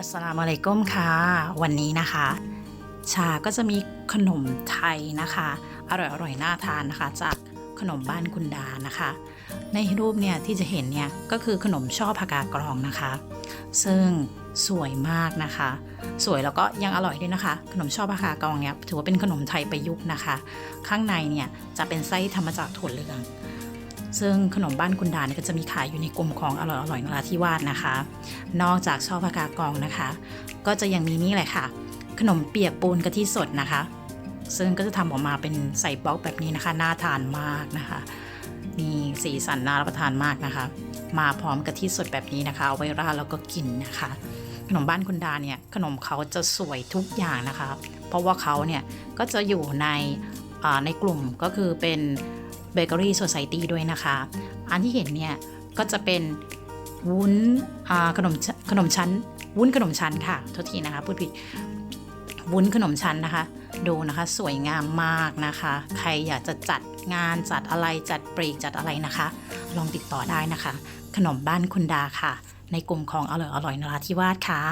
อัสสลามุอะลัยกุมค่ะ วันนี้นะคะ ชาก็จะมีขนมไทยนะคะ อร่อยๆน่าทานนะคะ จากขนมบ้านคุณดานะคะ ในรูปเนี่ยที่จะเห็นเนี่ยก็คือขนมช่อผักกากรองนะคะ ซึ่งสวยมากนะคะ สวยแล้วก็ยังอร่อยด้วยนะคะ ขนมช่อผักกากรองเนี่ยถือว่าเป็นขนมไทยประยุกต์นะคะ ข้างในเนี่ยจะเป็นไส้ทำมาจากถั่วเหลือง ซึ่งขนมบ้านคุณดาเนี่ยก็จะมีขายอยู่ในกลุ่มของอร่อยอร่อยนราธิวาสนะคะ นอกจากช่อผักากองนะคะ ก็จะยังมีนี่แหละค่ะ ขนมเปียกปูนกะทิสดนะคะ ซึ่งก็จะทำออกมาเป็นใส่บล็อกแบบนี้นะคะน่าทานมากนะคะมีสีสันน่ารับประทานมากนะคะ มาพร้อมกะทิสดแบบนี้นะคะเอาไว้ราดแล้วก็กินนะคะ ขนมบ้านคุณดาเนี่ยขนมเขาจะสวยทุกอย่างนะคะ เพราะว่าเขาเนี่ยก็จะอยู่ในในกลุ่มก็คือเป็น เบเกอรี่โซ i ตี้ด้วยนะคะอันที่เห็นเนี่ย ก็จะเป็นวุ้นขนมขนมชั้น วุ้นขนมชั้นค่ะโทษทีนะคะพูดผิดวุ้นขนมชั้นนะคะ ดูนะคะสวยงามมากนะคะ ใครอยากจะจัดงานจัดอะไรจัดปรีกจัดอะไรนะคะ ลองติดต่อได้นะคะ ขนมบ้านคุณดาค่ะ ในกลุ่มของอร่อยอร่อยนราธิวาสค่ะ